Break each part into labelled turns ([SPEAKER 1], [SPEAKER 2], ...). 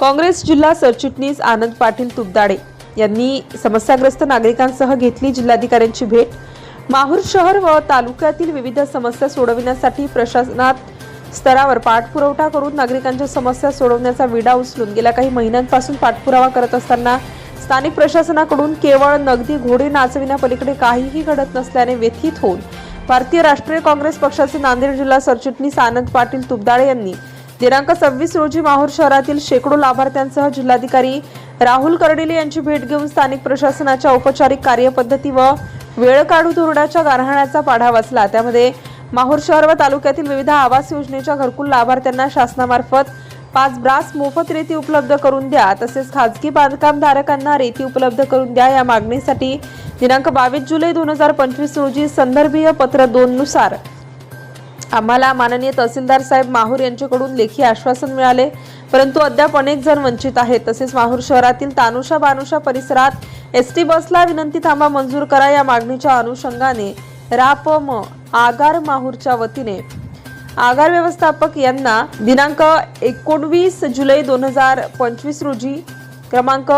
[SPEAKER 1] काँग्रेस जिल्हा सरचिटणीस आनंद पाटील तुपदाडे यांनी समस्याग्रस्त नागरिकांसह घेतली जिल्हाधिकाऱ्यांची भेट. माहूर शहर व तालुक्यातील विविध समस्या सोडविण्यासाठी प्रशासनात स्तरावर पाठपुरवठा करून नागरिकांच्या समस्या सोडवण्याचा विडा उचलून गेल्या काही महिन्यांपासून पाठपुरावा करत असताना स्थानिक प्रशासनाकडून केवळ नगदी घोडे नाचविण्यापलीकडे काहीही घडत नसल्याने व्यथित होऊन भारतीय राष्ट्रीय काँग्रेस पक्षाचे नांदेड जिल्हा सरचिटणीस आनंद पाटील तुपदाळे यांनी दिनांक सव्वीस रोजी माहूर शहरातील शेकडो लाभार्थ्यांसह जिल्हाधिकारी राहुल कर्डिले यांची भेट घेऊन स्थानिक प्रशासनाच्या औपचारिक कार्यपद्धती व वेळ काढू धोरणाच्या गारहाण्याचा पाढा वाचला. त्यामध्ये माहूर शहर व तालुक्यातील विविध आवास योजनेच्या घरकुल लाभार्थ्यांना शासनामार्फत पाच ब्रास मोफत रेती उपलब्ध करून द्या तसेच खाजगी बांधकाम धारकांना रेती उपलब्ध करून द्या या मागणीसाठी दिनांक बावीस जुलै दोन हजार पंचवीस रोजी संदर्भीय पत्र दोन नुसार आम्हाला माननीय तहसीलदार साहेब माहूर यांच्याकडून लेखी आश्वासन मिळाले. परंतु अद्याप अनेक जण वंचित आहेत. तसेच माहूर शहरातील तानुषा बानुषा परिसरात एस टी बसला विनंती थांबा मंजूर करा या मागणीच्या अनुषंगाने रापम आगार माहूरच्या वतीने आगार व्यवस्थापक यांना दिनांक एकोणवीस जुलै दोन हजार पंचवीस रोजी क्रमांक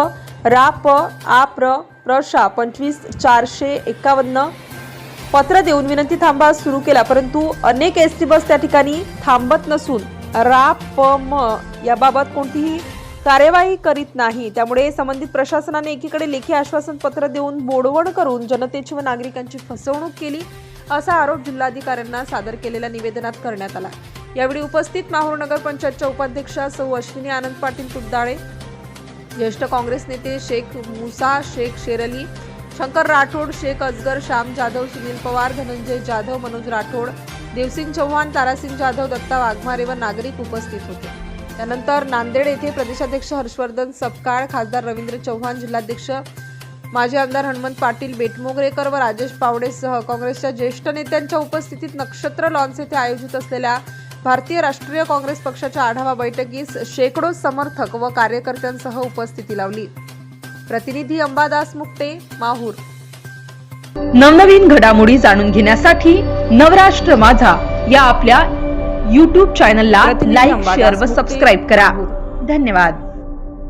[SPEAKER 1] राप आप्र प्रशा पंचवीस चारशे एकावन्न पत्र देऊन विनंती थांबा सुरू केला परंतु अनेक एस टी बस त्या ठिकाणी थांबत नसून रापम याबाबत कोणतीही कार्यवाही करीत नाही. त्यामुळे संबंधित प्रशासनाने एकीकडे लेखी आश्वासन पत्र देऊन बोडवण करून जनतेची व नागरिकांची फसवणूक केली असा आरोप जिल्हाधिकाऱ्यांना सादर केलेल्या निवेदनात करण्यात आला. यावेळी उपस्थित माहूर नगर पंचायतच्या उपाध्यक्षा सौ अश्विनी आनंद पाटील तुपदाळे ज्येष्ठ काँग्रेस नेते शेख मुसा शेख शेरली शंकर राठोड शेख अजगर श्याम जाधव सुनील पवार धनंजय जाधव मनोज राठोड देवसिंग चव्हाण तारासिंग जाधव दत्ता वाघमारे व नागरिक उपस्थित होते. त्यानंतर नांदेड येथे प्रदेशाध्यक्ष हर्षवर्धन सपकाळ खासदार रवींद्र चव्हाण जिल्हाध्यक्ष माजी आमदार हनुमंत पाटील बेटमोगरेकर व राजेश पावडेसह काँग्रेसच्या ज्येष्ठ नेत्यांच्या उपस्थितीत नक्षत्र लॉन्स येथे आयोजित असलेल्या भारतीय राष्ट्रीय काँग्रेस पक्षाच्या आढावा बैठकीस शेकडो समर्थक व कार्यकर्त्यांसह उपस्थिती लावली. प्रतिनिधी अंबादास मुक्ते माहूर.
[SPEAKER 2] नवनवीन घडामोडी जाणून घेण्यासाठी नवराष्ट्र माझा या आपल्या युट्यूब चॅनलला लाईक शेअर व सबस्क्राईब करा. धन्यवाद.